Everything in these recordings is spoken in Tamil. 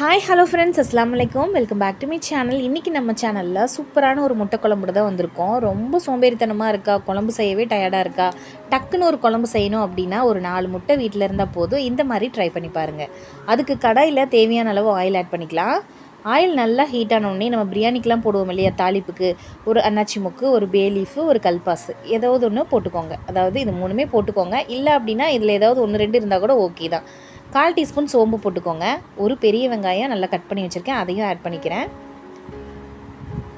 ஹாய் ஹலோ ஃப்ரெண்ட்ஸ் அஸ்லாம் வலைக்கம் welcome back to me channel இன்றைக்கி நம்ம சேனலில் சூப்பரான ஒரு முட்டை குழம்பு தான் வந்திருக்கோம். ரொம்ப சோம்பேறித்தனமாக இருக்கா? குழம்பு செய்யவே டயர்டாக இருக்கா? டக்குன்னு ஒரு குழம்பு செய்யணும் அப்படின்னா ஒரு நாலு முட்டை வீட்டில் இருந்தால் போதும். இந்த மாதிரி ட்ரை பண்ணி பாருங்கள் அதுக்கு கடாயில் தேவையான அளவு ஆயில் ஆட் பண்ணிக்கலாம். ஆயில் நல்லா ஹீட் ஆனோடனே நம்ம பிரியாணிக்கெலாம் போடுவோம் இல்லையா? தாளிப்புக்கு ஒரு அன்னாச்சி முக்கு ஒரு பே லீஃபு ஒரு கல்பாசு. ஏதாவது ஒன்று போட்டுக்கோங்க. அதாவது இது மூணுமே போட்டுக்கோங்க. இல்லை அப்படின்னா இதில் ஏதாவது ஒன்று ரெண்டு இருந்தால் கூட ஓகே தான். கால் டீஸ்பூன் சோம்பு போட்டுக்கோங்க. ஒரு பெரிய வெங்காயம் நல்லா கட் பண்ணி வச்சுருக்கேன். அதையும் ஆட் பண்ணிக்கிறேன்.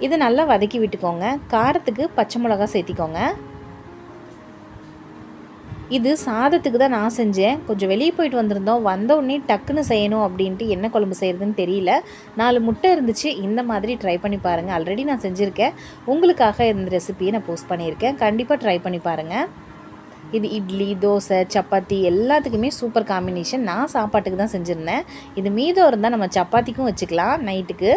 இது நல்லா வதக்கி விட்டுக்கோங்க. காரத்துக்கு பச்சை மிளகா சேர்த்திக்கோங்க. இது சாதத்துக்கு தான் நான் செஞ்சேன். கொஞ்சம் வெளியே போயிட்டு வந்திருந்தோம். வந்த உடனே டக்குன்னு செய்யணும் அப்படின்ட்டு என்ன குழம்பு செய்கிறதுன்னு தெரியல. நாலு முட்டை இருந்துச்சு. இந்த மாதிரி ட்ரை பண்ணி பாருங்கள் ஆல்ரெடி நான் செஞ்சுருக்கேன். உங்களுக்காக இந்த ரெசிபியை நான் போஸ்ட் பண்ணியிருக்கேன். கண்டிப்பாக ட்ரை பண்ணி பாருங்கள் இது இட்லி தோசை சப்பாத்தி எல்லாத்துக்குமே சூப்பர் காம்பினேஷன் நான் சாப்பாட்டுக்கு தான் செஞ்சுருந்தேன். இது மீதம் இருந்தால் நம்ம சப்பாத்திக்கும் வச்சுக்கலாம் நைட்டுக்கு.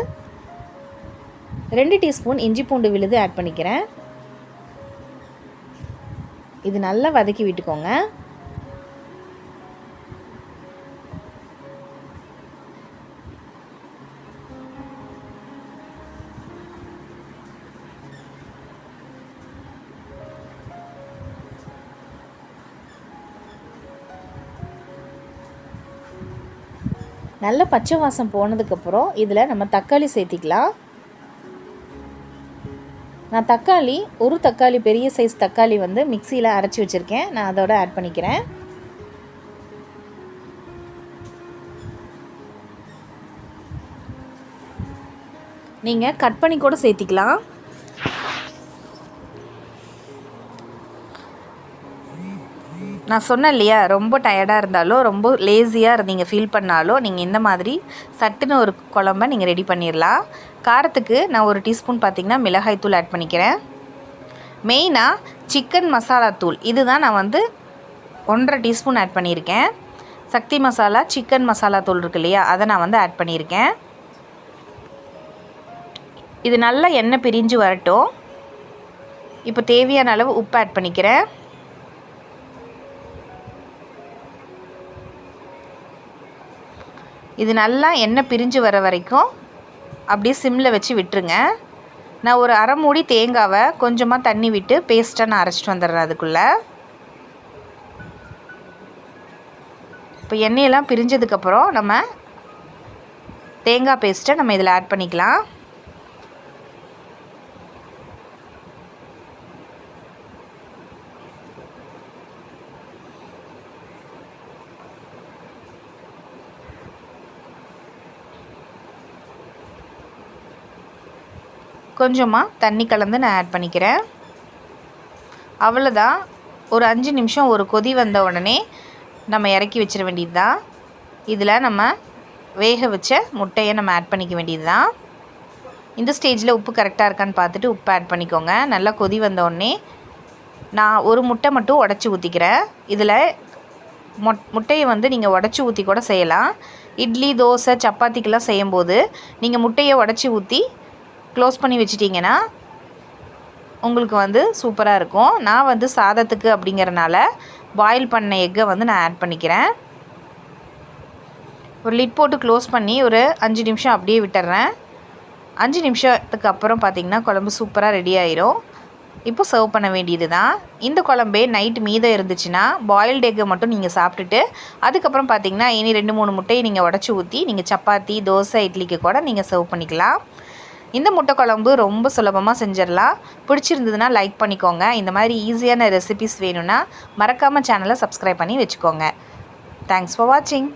ரெண்டு டீஸ்பூன் இஞ்சி பூண்டு விழுது ஆட் பண்ணிக்கிறேன். இது நல்லா வதக்கி விட்டுக்கோங்க. நல்ல பச்சை வாசம் போனதுக்கப்புறம் இதில் நம்ம தக்காளி சேர்த்திக்கலாம். நான் தக்காளி ஒரு தக்காளி பெரிய சைஸ் தக்காளி வந்து மிக்சியில் அரைச்சி வச்சுருக்கேன். நான் அதோட ஆட் பண்ணிக்கிறேன். நீங்கள் கட் பண்ணி கூட சேர்த்திக்கலாம். நான் சொன்னேன் இல்லையா ரொம்ப டயர்டாக இருந்தாலோ ரொம்ப லேசியாக இருந்தீங்க ஃபீல் பண்ணாலோ நீங்கள் இந்த மாதிரி சட்டுன்னு ஒரு குழம்ப நீங்கள் ரெடி பண்ணிடலாம் காரத்துக்கு நான் ஒரு டீஸ்பூன் பார்த்திங்கன்னா மிளகாய் தூள் ஆட் பண்ணிக்கிறேன். மெயினாக சிக்கன் மசாலா தூள். இதுதான் நான் வந்து ஒன்றரை டீஸ்பூன் ஆட் பண்ணியிருக்கேன். சக்தி மசாலா சிக்கன் மசாலா தூள் இருக்கு இல்லையா அதை நான் வந்து ஆட் பண்ணியிருக்கேன். இது நல்லா எண்ணெய் பிரிஞ்சு வரட்டும். இப்போ தேவையான அளவு உப்பு ஆட் பண்ணிக்கிறேன். இது நல்லா எண்ணெய் பிரிஞ்சு வர வரைக்கும் அப்படியே சிம்மில் வச்சு விட்டுருங்க. நான் ஒரு அரை மூடி தேங்காவை கொஞ்சமாக தண்ணி விட்டு பேஸ்ட்டாக நான் அரைச்சிட்டு வந்துடுறேன் அதுக்குள்ளே. இப்போ எண்ணெயெல்லாம் பிரிஞ்சதுக்கப்புறம் நம்ம தேங்காய் பேஸ்ட்டை நம்ம இதில் ஆட் பண்ணிக்கலாம். கொஞ்சமாக தண்ணி கலந்து நான் ஆட் பண்ணிக்கிறேன். அவ்வளோதான் ஒரு அஞ்சு நிமிஷம் ஒரு கொதி வந்த உடனே நம்ம இறக்கி வச்சிட வேண்டியது தான் இதில் நம்ம வேக வச்ச முட்டையை நம்ம ஆட் பண்ணிக்க வேண்டியது தான் இந்த ஸ்டேஜில் உப்பு கரெக்டாக இருக்கான்னு பார்த்துட்டு உப்பு ஆட் பண்ணிக்கோங்க. நல்லா கொதி வந்த உடனே நான் ஒரு முட்டை மட்டும் உடச்சி ஊற்றிக்கிறேன் இதில் மொட் முட்டையை வந்து நீங்கள் உடச்சி ஊற்றி கூட செய்யலாம். இட்லி தோசை சப்பாத்திக்கெலாம் செய்யும்போது நீங்கள் முட்டையை உடச்சி ஊற்றி க்ளோஸ் பண்ணி வச்சிட்டிங்கன்னா உங்களுக்கு வந்து சூப்பராக இருக்கும். நான் வந்து சாதத்துக்கு அப்படிங்கிறனால பாயில் பண்ண எக்கை வந்து நான் ஆட் பண்ணிக்கிறேன். ஒரு லிட் போட்டு க்ளோஸ் பண்ணி ஒரு அஞ்சு நிமிஷம் அப்படியே விட்டுறேன். அஞ்சு நிமிஷத்துக்கு அப்புறம் பார்த்திங்கன்னா குழம்பு சூப்பராக ரெடி ஆயிரும். இப்போ சர்வ் பண்ண வேண்டியது தான் இந்த குழம்பே நைட் மீதம் இருந்துச்சுன்னா பாயில்டு எக்கை மட்டும் நீங்கள் சாப்பிட்டுட்டு அதுக்கப்புறம் பார்த்திங்கன்னா இனி ரெண்டு மூணு முட்டையை நீங்கள் உடச்சி ஊற்றி நீங்கள் சப்பாத்தி தோசை இட்லிக்கு கூட நீங்கள் சர்வ் பண்ணிக்கலாம். இந்த முட்டை குழம்பு ரொம்ப சுலபமாக செஞ்சிடலாம். பிடிச்சிருந்ததுன்னா லைக் பண்ணிக்கோங்க. இந்த மாதிரி ஈஸியான ரெசிபிஸ் வேணும்னா மறக்காமல் சேனலை சப்ஸ்கிரைப் பண்ணி வச்சுக்கோங்க. தேங்க்ஸ் ஃபார் வாட்சிங்